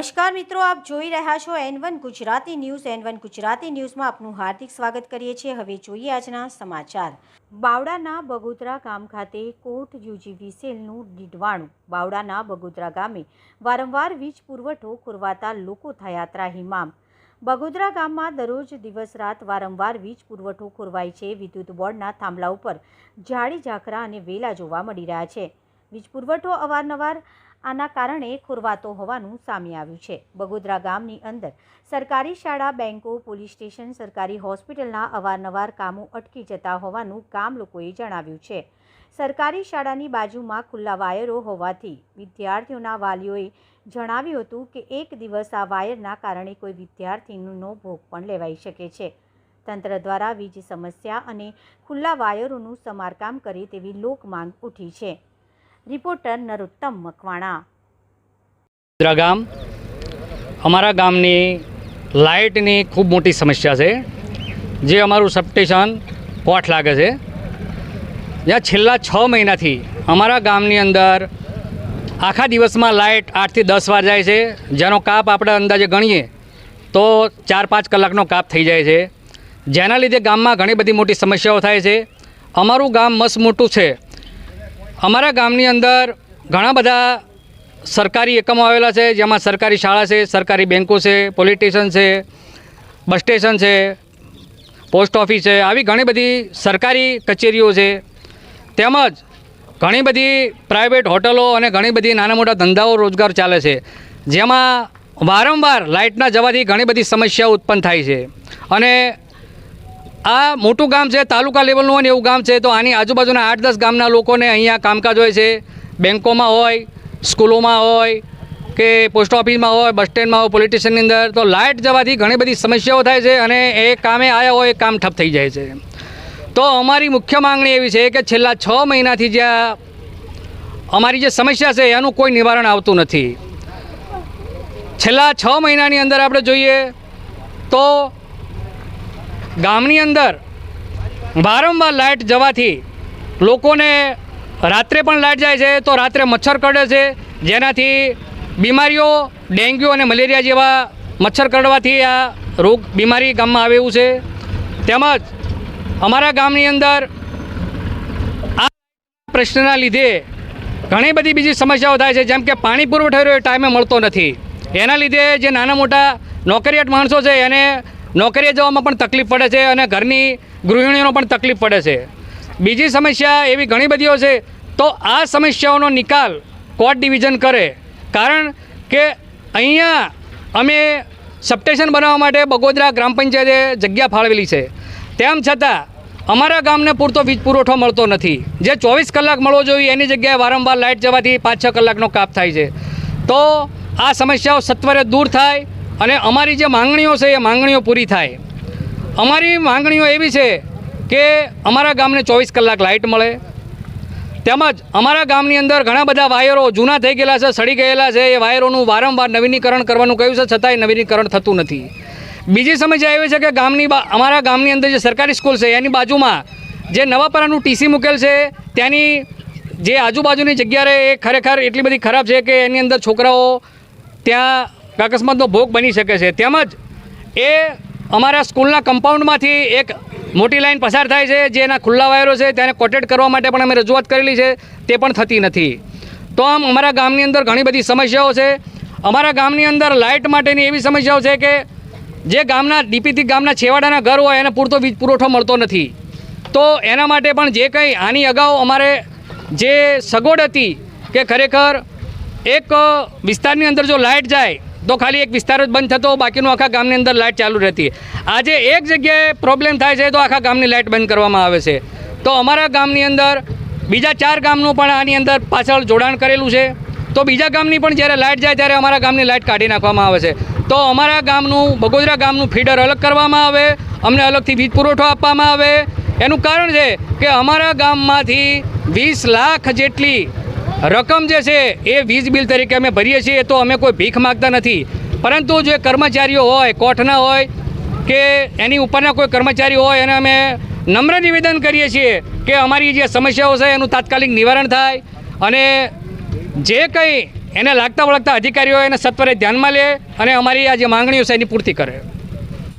નમસ્કાર મિત્રો, આપ જોઈ રહ્યા છો N one Gujarati news. N one Gujarati ન્યૂઝમાં આપનું હાર્દિક સ્વાગત કરીએ છીએ. હવે જોઈએ આજના સમાચાર. બાવડાના બગોદરા ગામ ખાતે કોટ યુજીવીસીએલનું ડીડવાણું બાવડાના બગોદરા ગામે વારંવાર વીજ પુરવઠો ખોરવાતા લોકો થયા ત્રાહિમામ. બગોદરા ગામમાં દરરોજ દિવસ રાત વારંવાર વીજ પુરવઠો ખોરવાય છે. વિદ્યુત બોર્ડના થાંભલા ઉપર જાડી ઝાકરા અને વેલા જોવા મળી રહ્યા છે. વીજ પુરવઠો અવારનવાર આના કારણે ખોરવાતો હોવાનું સામે આવ્યું છે. બગોદરા ગામની અંદર સરકારી શાળા, બેંકો, પોલીસ સ્ટેશન, સરકારી હોસ્પિટલના અવારનવાર કામો અટકી જતા હોવાનું ગામ લોકોએ જણાવ્યું છે. સરકારી શાળાની બાજુમાં ખુલ્લા વાયરો હોવાથી વિદ્યાર્થીઓના વાલીઓએ જણાવ્યું હતું કે એક દિવસ આ વાયરના કારણે કોઈ વિદ્યાર્થીનો ભોગ પણ લેવાઈ શકે છે. તંત્ર દ્વારા વીજ સમસ્યા અને ખુલ્લા વાયરોનું સમારકામ કરે તેવી લોક માંગ ઉઠી છે. રિપોર્ટર નરોત્તમ મકવાણા. ગામ, અમારા ગામની લાઇટની ખૂબ મોટી સમસ્યા છે, જે અમારું સબસ્ટેશન કોઠ લાગે છે. જ્યાં છેલ્લા છ મહિનાથી અમારા ગામની અંદર આખા દિવસમાં લાઇટ આઠથી દસ વાર જાય છે. જેનો કાપ આપણે અંદાજે ગણીએ તો ચાર પાંચ કલાકનો કાપ થઈ જાય છે. જેના લીધે ગામમાં ઘણી બધી મોટી સમસ્યાઓ થાય છે. અમારું ગામ મસ્ત મોટું છે. અમારા ગામની અંદર ઘણા બધા સરકારી એકમો આવેલા છે, જેમાં સરકારી શાળા છે, સરકારી બેન્કો છે, પોલીસ છે, બસ સ્ટેશન છે, પોસ્ટ ઓફિસ છે, આવી ઘણી બધી સરકારી કચેરીઓ છે. તેમજ ઘણી બધી પ્રાઇવેટ હોટલો અને ઘણી બધી નાના મોટા ધંધાઓ રોજગાર ચાલે છે, જેમાં વારંવાર લાઇટના જવાથી ઘણી બધી સમસ્યાઓ ઉત્પન્ન થાય છે. અને આ મોટું ગામ છે, તાલુકા લેવલનું હોય ને એવું ગામ છે, તો આની આજુબાજુના આઠ દસ ગામના લોકોને અહીંયા કામકાજ હોય છે. બેન્કોમાં હોય, સ્કૂલોમાં હોય, કે પોસ્ટ ઓફિસમાં હોય, બસ સ્ટેન્ડમાં હોય પોલીસ અંદર, તો લાઇટ જવાથી ઘણી બધી સમસ્યાઓ થાય છે અને એ કામે આવ્યા હોય, એ કામ ઠપ થઈ જાય છે. તો અમારી મુખ્ય માંગણી એવી છે કે છેલ્લા છ મહિનાથી જ્યાં અમારી જે સમસ્યા છે, એનું કોઈ નિવારણ આવતું નથી. છેલ્લા છ મહિનાની અંદર આપણે જોઈએ તો ગામની અંદર વારંવાર લાઇટ જવાથી લોકોને રાત્રે પણ લાઇટ જાય છે, તો રાત્રે મચ્છર કરડે છે, જેનાથી બીમારીઓ, ડેન્ગ્યુ અને મલેરિયા જેવા મચ્છર કરડવાથી આ રોગ બીમારી ગામમાં આવે છે. તેમજ અમારા ગામની અંદર આ પ્રશ્નના લીધે ઘણી બધી બીજી સમસ્યાઓ થાય છે, જેમ કે પાણી પુરવઠો ટાઈમે મળતો નથી. એના લીધે જે નાના મોટા નોકરિયાત માણસો છે, એને નોકરીએ જવામાં પણ તકલીફ પડે છે અને ઘરની ગૃહિણીઓનો પણ તકલીફ પડે છે. બીજી સમસ્યા એવી ઘણી બધીઓ છે, તો આ સમસ્યાઓનો નિકાલ કોર્ટ ડિવિઝન કરે. કારણ કે અહીંયા અમે સબસ્ટેશન બનાવવા માટે બગોદરા ગ્રામ પંચાયતે જગ્યા ફાળવેલી છે. તેમ છતાં અમારા ગામને પૂરતો વીજ પુરવઠો મળતો નથી. જે ચોવીસ કલાક મળવો જોઈએ એની જગ્યાએ વારંવાર લાઇટ જવાથી પાંચ છ કલાકનો કાપ થાય છે. તો આ સમસ્યાઓ સત્વરે દૂર થાય અને અમારી જે માંગણીઓ છે એ માંગણીઓ પૂરી થાય. અમારી માંગણીઓ એવી છે કે અમારા ગામને ચોવીસ કલાક લાઇટ મળે. તેમજ અમારા ગામની અંદર ઘણા બધા વાયરો જૂના થઈ ગયેલા છે, સડી ગયેલા છે, એ વાયરોનું વારંવાર નવીનીકરણ કરવાનું કહ્યું છે, છતાંય નવીનીકરણ થતું નથી. બીજી સમસ્યા એવી છે કે ગામની અમારા ગામની અંદર જે સરકારી સ્કૂલ છે, એની બાજુમાં જે નવાપરાનું ટીસી મૂકેલ છે, ત્યાંની જે આજુબાજુની જગ્યાએ એ ખરેખર એટલી બધી ખરાબ છે કે એની અંદર છોકરાઓ ત્યાં અકસ્માતનો ભોગ બની શકે છે. તેમજ એ અમારા સ્કૂલના કમ્પાઉન્ડમાંથી એક મોટી લાઈન પસાર થાય છે, જે એના ખુલ્લા વાયરો છે, તેને કોટેડ કરવા માટે પણ અમે રજૂઆત કરેલી છે. તે પણ થતી નથી. તો આમ અમારા ગામની અંદર ઘણી બધી સમસ્યાઓ છે. અમારા ગામની અંદર લાઇટ માટેની એવી સમસ્યાઓ છે કે જે ગામના ડીપીથી ગામના છેવાડાના ઘર હોય, એને પૂરતો વીજ પુરવઠો મળતો નથી. તો એના માટે પણ જે કંઈ આની અગાઉ અમારે જે સગવડ હતી કે ખરેખર એક વિસ્તારની અંદર જો લાઇટ જાય તો ખાલી એક વિસ્તાર જ બંધ થતો, બાકીનું આખા ગામની અંદર લાઇટ ચાલુ રહેતી. આજે એક જગ્યાએ પ્રોબ્લેમ થાય છે તો આખા ગામની લાઇટ બંધ કરવામાં આવે છે. તો અમારા ગામની અંદર બીજા ચાર ગામનું પણ આની અંદર પાછળ જોડાણ કરેલું છે. તો બીજા ગામની પણ જ્યારે લાઇટ જાય ત્યારે અમારા ગામની લાઇટ કાઢી નાખવામાં આવે છે. તો અમારા ગામનું, બગોદરા ગામનું ફીડર અલગ કરવામાં આવે, અમને અલગથી વીજ પુરવઠો આપવામાં આવે. એનું કારણ છે કે અમારા ગામમાંથી વીસ લાખ જેટલી રકમ જે છે એ વીજ બિલ તરીકે અમે ભરીએ છીએ, તો અમે કોઈ ભીખ માગતા નથી. પરંતુ જે કર્મચારીઓ હોય, કોઠના હોય, કે એની ઉપરના કોઈ કર્મચારી હોય, એને અમે નમ્ર નિવેદન કરીએ છીએ કે અમારી જે સમસ્યાઓ છે, એનું તાત્કાલિક નિવારણ થાય અને જે કંઈ એને લાગતા વળગતા અધિકારીઓ એને સત્વરે ધ્યાનમાં લે અને અમારી આ જે માંગણીઓ છે, એની પૂર્તિ કરે.